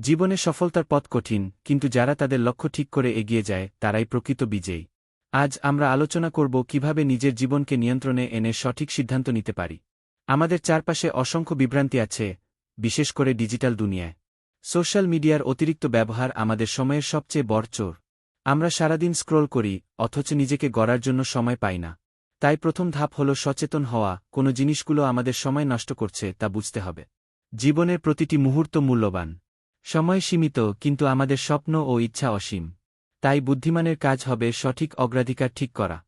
জীবনে সফলতার পথ কঠিন, কিন্তু যারা তাদের লক্ষ্য ঠিক করে এগিয়ে যায়, তারাই প্রকৃত বিজয়ী। আজ আমরা আলোচনা করব কীভাবে নিজের জীবনকে নিয়ন্ত্রণে এনে সঠিক সিদ্ধান্ত নিতে পারি। আমাদের চারপাশে অসংখ্য বিভ্রান্তি আছে, বিশেষ করে ডিজিটাল দুনিয়ায়। সোশ্যাল মিডিয়ার অতিরিক্ত ব্যবহার আমাদের সময়ের সবচেয়ে বড় চোর। আমরা সারাদিন স্ক্রোল করি, অথচ নিজেকে গড়ার জন্য সময় পাই না। তাই প্রথম ধাপ হল সচেতন হওয়া, কোনো জিনিসগুলো আমাদের সময় নষ্ট করছে তা বুঝতে হবে। জীবনের প্রতিটি মুহূর্ত মূল্যবান। সময় সীমিত, কিন্তু আমাদের স্বপ্ন ও ইচ্ছা অসীম। তাই বুদ্ধিমানের কাজ হবে সঠিক অগ্রাধিকার ঠিক করা।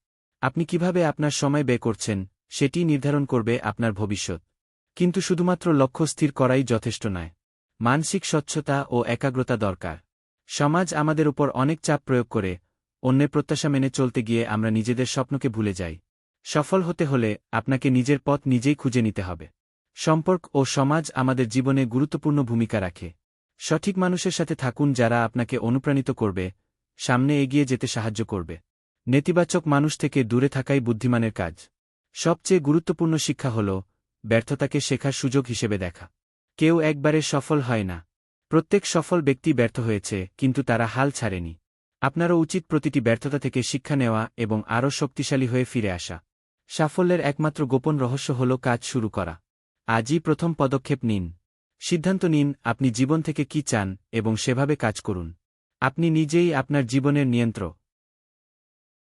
আপনি কীভাবে আপনার সময় ব্যয় করছেন, সেটি নির্ধারণ করবে আপনার ভবিষ্যৎ। কিন্তু শুধুমাত্র লক্ষ্য স্থির করাই যথেষ্ট নয়। মানসিক স্বচ্ছতা ও একাগ্রতা দরকার। সমাজ আমাদের উপর অনেক চাপ প্রয়োগ করে, অন্যের প্রত্যাশা মেনে চলতে গিয়ে আমরা নিজেদের স্বপ্নকে ভুলে যাই। সফল হতে হলে আপনাকে নিজের পথ নিজেই খুঁজে নিতে হবে। সম্পর্ক ও সমাজ আমাদের জীবনে গুরুত্বপূর্ণ ভূমিকা রাখে। সঠিক মানুষের সাথে থাকুন যারা আপনাকে অনুপ্রাণিত করবে, সামনে এগিয়ে যেতে সাহায্য করবে। নেতিবাচক মানুষ থেকে দূরে থাকাই বুদ্ধিমানের কাজ। সবচেয়ে গুরুত্বপূর্ণ শিক্ষা হল, ব্যর্থতাকে শেখার সুযোগ হিসেবে দেখা। কেউ একবারে সফল হয় না। প্রত্যেক সফল ব্যক্তি ব্যর্থ হয়েছে, কিন্তু তারা হাল ছাড়েনি। আপনারও উচিত প্রতিটি ব্যর্থতা থেকে শিক্ষা নেওয়া এবং আরও শক্তিশালী হয়ে ফিরে আসা। সাফল্যের একমাত্র গোপন রহস্য হল কাজ শুরু করা। আজই প্রথম পদক্ষেপ নিন। সিদ্ধান্ত নিন আপনি জীবন থেকে কি চান এবং সেভাবে কাজ করুন। আপনি নিজেই আপনার জীবনের নিয়ন্ত্রক।